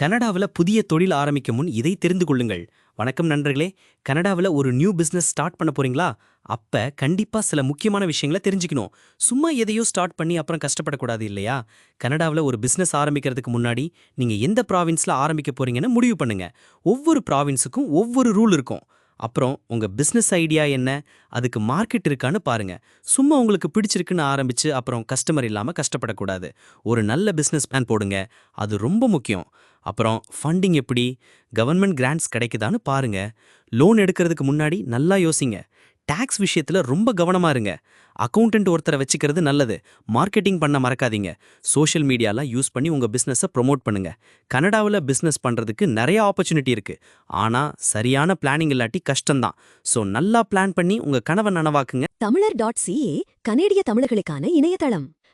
கனடாவில் புதிய தொழில் ஆரம்பிக்கும் முன் இதை தெரிந்து கொள்ளுங்கள். வணக்கம் நண்பர்களே. கனடாவில் ஒரு நியூ பிசினஸ் ஸ்டார்ட் பண்ண போறீங்களா? அப்ப கண்டிப்பா சில முக்கியமான விஷயங்களை தெரிஞ்சுக்கணும். சும்மா எதையோ ஸ்டார்ட் பண்ணி அப்புறம் கஷ்டப்படக்கூடாது இல்லையா? கனடாவில் ஒரு பிசினஸ் ஆரம்பிக்கிறதுக்கு முன்னாடி நீங்க எந்த ப்ராவின்ஸ்ல ஆரம்பிக்க போறீங்கன்னு முடிவு பண்ணுங்க. ஒவ்வொரு ப்ராவின்ஸுக்கும் ஒவ்வொரு ரூல் இருக்கும். அப்புறம் உங்க பிசினஸ் ஐடியா என்ன? அதுக்கு மார்க்கெட் இருக்கான்னு பாருங்க. சும்மா உங்களுக்கு பிடிச்சிருக்குன்னு ஆரம்பிச்சு அப்புறம் கஸ்டமர் இல்லாம கஷ்டப்படக்கூடாது. ஒரு நல்ல பிசினஸ் பிளான் போடுங்க. அது ரொம்ப முக்கியம். அப்புறம் ஃபண்டிங் எப்படி கவர்மெண்ட் கிராண்ட்ஸ் கிடைக்குதான்னு பாருங்க. லோன் எடுக்கிறதுக்கு முன்னாடி நல்லா யோசிங்க. டேக்ஸ் விஷயத்துல ரொம்ப கவனமா இருங்க. அக்கௌண்டன்ட் ஒருத்தரை வச்சுக்கிறது நல்லது. மார்க்கெட்டிங் பண்ண மறக்காதீங்க. சோஷியல் மீடியாலாம் யூஸ் பண்ணி உங்க பிஸ்னஸை ப்ரொமோட் பண்ணுங்க. கனடாவில் பிசினஸ் பண்றதுக்கு நிறைய ஆப்பர்ச்சுனிட்டி இருக்கு. ஆனா சரியான பிளானிங் இல்லாட்டி கஷ்டம்தான். ஸோ நல்லா பிளான் பண்ணி உங்க கனவை நனவாக்குங்க. தமிழர் டாட் சிஏ கனேடிய தமிழர்களுக்கான இணையதளம்.